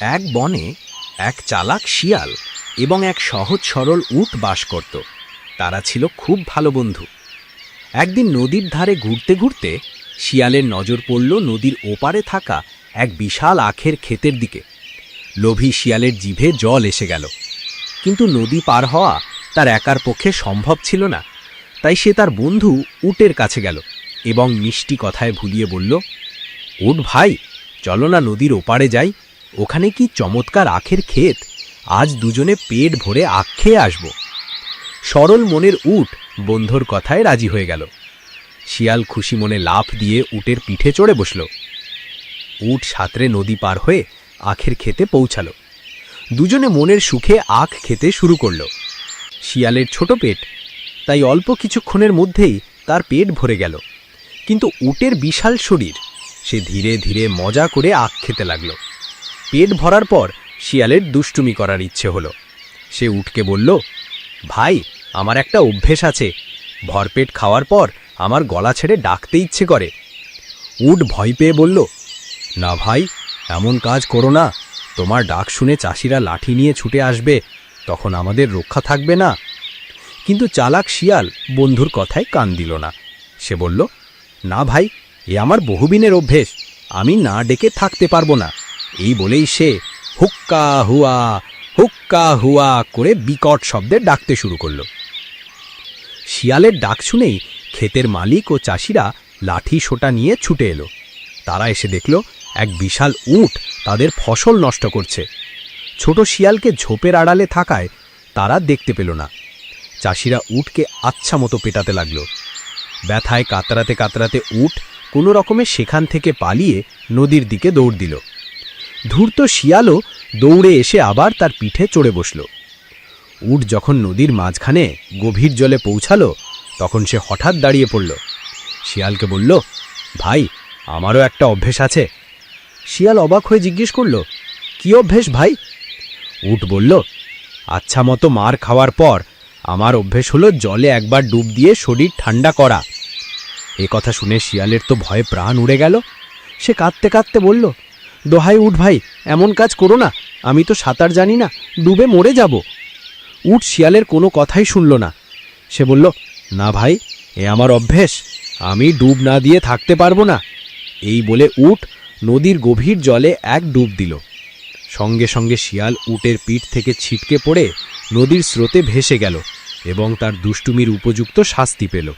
এক বনে এক চালাক শিয়াল এবং এক সহজ সরল উট বাস করত। তারা ছিল খুব ভালো বন্ধু। একদিন নদীর ধারে ঘুরতে ঘুরতে শিয়ালের নজর পড়ল নদীর ওপারে থাকা এক বিশাল আখের ক্ষেতের দিকে। লোভী শিয়ালের জিভে জল এসে গেল। কিন্তু নদী পার হওয়া তার একার পক্ষে সম্ভব ছিল না। তাই সে তার বন্ধু উটের কাছে গেল এবং মিষ্টি কথায় ভুলিয়ে বলল, উট ভাই, চলো না নদীর ওপারে যাই। ওখানে কি চমৎকার আখের ক্ষেত? আজ দুজনে পেট ভরে আখ খেয়ে আসব। সরল মনের উট বন্ধুর কথায় রাজি হয়ে গেল। শিয়াল খুশি মনে লাফ দিয়ে উটের পিঠে চড়ে বসল। উট সাঁতরে নদী পার হয়ে আখের খেতে পৌঁছালো। দুজনে মনের সুখে আখ খেতে শুরু করল। শিয়ালের ছোট পেট, তাই অল্প কিছুক্ষণের মধ্যেই তার পেট ভরে গেল। কিন্তু উটের বিশাল শরীর, সে ধীরে ধীরে মজা করে আখ খেতে লাগল। পেট ভরার পর শিয়ালের দুষ্টুমি করার ইচ্ছে হলো। সে উটকে বলল, ভাই, আমার একটা অভ্যেস আছে। ভরপেট খাওয়ার পর আমার গলা ছেড়ে ডাকতে ইচ্ছে করে। উট ভয় পেয়ে বলল, না ভাই, এমন কাজ করো না। তোমার ডাক শুনে চাষিরা লাঠি নিয়ে ছুটে আসবে, তখন আমাদের রক্ষা থাকবে না। কিন্তু চালাক শিয়াল বন্ধুর কথায় কান দিল না। সে বলল, না ভাই, এ আমার বহুদিনের অভ্যেস। আমি না ডেকে থাকতে পারব না। এই বলেই সে হুক্কা হুয়া হুক্কা হুয়া করে বিকট শব্দে ডাকতে শুরু করল। শিয়ালের ডাক শুনেই ক্ষেতের মালিক ও চাষিরা লাঠি সোটা নিয়ে ছুটে এলো। তারা এসে দেখল এক বিশাল উট তাদের ফসল নষ্ট করছে। ছোট শিয়ালকে ঝোপের আড়ালে থাকায় তারা দেখতে পেল না। চাষিরা উটকে আচ্ছা মতো পেটাতে লাগল। ব্যথায় কাতরাতে কাতরাতে উট কোনো রকমে সেখান থেকে পালিয়ে নদীর দিকে দৌড় দিল। ধূর্ত শিয়ালও দৌড়ে এসে আবার তার পিঠে চড়ে বসল। উট যখন নদীর মাঝখানে গভীর জলে পৌঁছালো, তখন সে হঠাৎ দাঁড়িয়ে পড়ল। শিয়ালকে বলল, ভাই, আমারও একটা অভ্যেস আছে। শিয়াল অবাক হয়ে জিজ্ঞেস করল, কি অভ্যেস ভাই? উট বলল আচ্ছা মতো মার খাওয়ার পর আমার অভ্যেস হলো জলে একবার ডুব দিয়ে শরীর ঠান্ডা করা। এ কথা শুনে শিয়ালের তো ভয়ে প্রাণ উড়ে গেল। সে কাঁদতে কাঁদতে বলল দোহাই উঠ ভাই, এমন কাজ করো না, আমি তো সাঁতার জানি না, ডুবে মরে যাব। উট শিয়ালের কোনো কথাই শুনল না। সে বলল, না ভাই, এ আমার অভ্যেস, আমি ডুব না দিয়ে থাকতে পারব না। এই বলে উট নদীর গভীর জলে এক ডুব দিল। সঙ্গে সঙ্গে শিয়াল উটের পিঠ থেকে ছিটকে পড়ে নদীর স্রোতে ভেসে গেল এবং তার দুষ্টুমির উপযুক্ত শাস্তি পেল।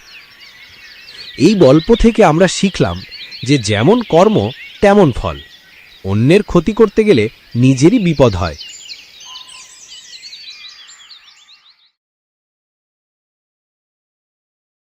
এই গল্প থেকে আমরা শিখলাম যে যেমন কর্ম, তেমন ফল। অন্যের ক্ষতি করতে গেলে নিজেরই বিপদ হয়।